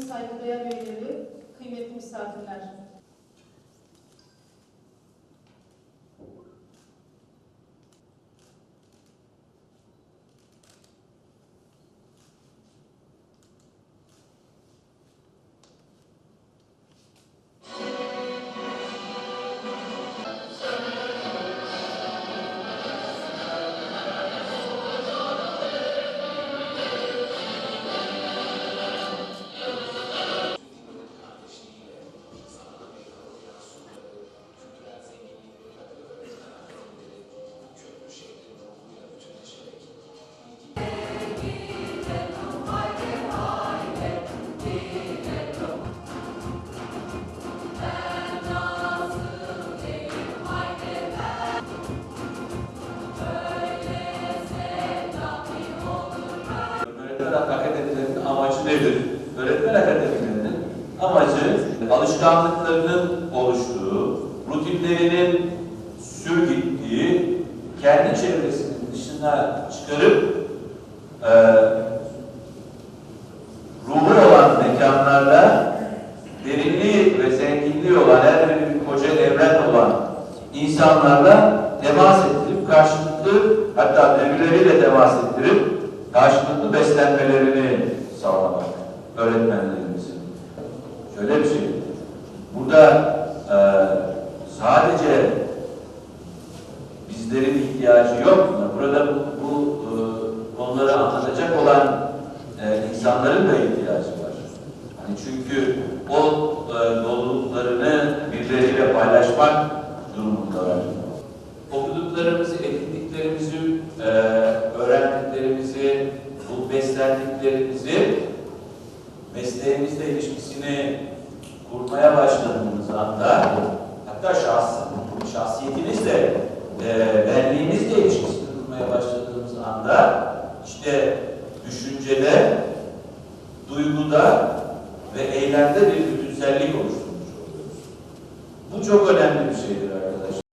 saygıdeğer üyeleri, kıymetli misafirler. Öğretmen akademilerinin amacı nedir? Öğretmen akademilerinin amacı alışkanlıklarının oluştuğu, rutinlerinin sür gittiği, kendi çevresinin dışına çıkarıp e, ruhu olan mekanlarda derinliği ve zenginliği olan her bir koca evren olan insanlarla temas ettirip karşılıklı hatta birbirleriyle temas ettirip karşılıklı beslenmelerini sağlamak öğretmenlerimizin. Şöyle bir şey. Burada e, sadece bizlerin ihtiyacı yok. Burada bu, bu e, konuları anlatacak olan e, insanların da ihtiyacı var. Hani çünkü o e, doluluklarını birbirleriyle paylaşmak durumundalar. Okuduklarımızı, edindiklerimizi, e, bu beslendiklerimizi mesleğimizle ilişkisini kurmaya başladığımız anda hatta şahs, şahsiyetimizle, e, benliğimizle ilişkisini kurmaya başladığımız anda işte düşüncede, duyguda ve eylemde bir bütünsellik oluşturmuş oluyoruz. Bu çok önemli bir şeydir arkadaşlar.